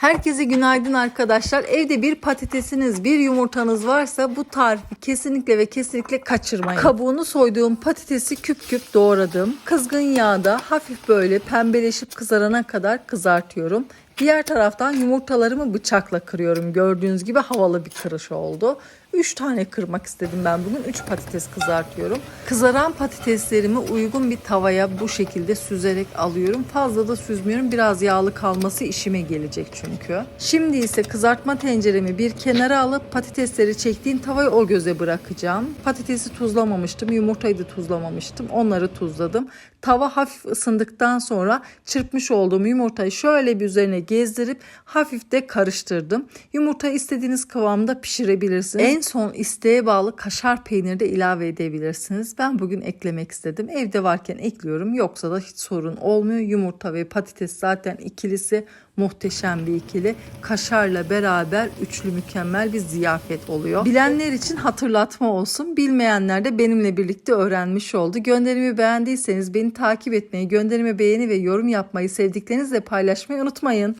Herkese günaydın arkadaşlar. Evde bir patatesiniz, bir yumurtanız varsa bu tarifi kesinlikle ve kesinlikle kaçırmayın. Kabuğunu soyduğum patatesi küp küp doğradım. Kızgın yağda hafif böyle pembeleşip kızarana kadar kızartıyorum. Diğer taraftan yumurtalarımı bıçakla kırıyorum. Gördüğünüz gibi havalı bir kırış oldu. 3 tane kırmak istedim ben bugün. 3 patates kızartıyorum. Kızaran patateslerimi uygun bir tavaya bu şekilde süzerek alıyorum. Fazla da süzmüyorum. Biraz yağlı kalması işime gelecek çünkü. Şimdi ise kızartma tenceremi bir kenara alıp patatesleri çektiğim tavayı o göze bırakacağım. Patatesi tuzlamamıştım. Yumurtayı da tuzlamamıştım. Onları tuzladım. Tava hafif ısındıktan sonra çırpmış olduğum yumurtayı şöyle bir üzerine gezdirip hafif de karıştırdım. Yumurtayı istediğiniz kıvamda pişirebilirsiniz. En son isteğe bağlı kaşar peyniri de ilave edebilirsiniz. Ben bugün eklemek istedim. Evde varken ekliyorum. Yoksa da hiç sorun olmuyor. Yumurta ve patates zaten ikilisi muhteşem bir ikili. Kaşarla beraber üçlü mükemmel bir ziyafet oluyor. Bilenler için hatırlatma olsun. Bilmeyenler de benimle birlikte öğrenmiş oldu. Gönderimi beğendiyseniz beni takip etmeyi, gönderime beğeni ve yorum yapmayı sevdiklerinizle paylaşmayı unutmayın.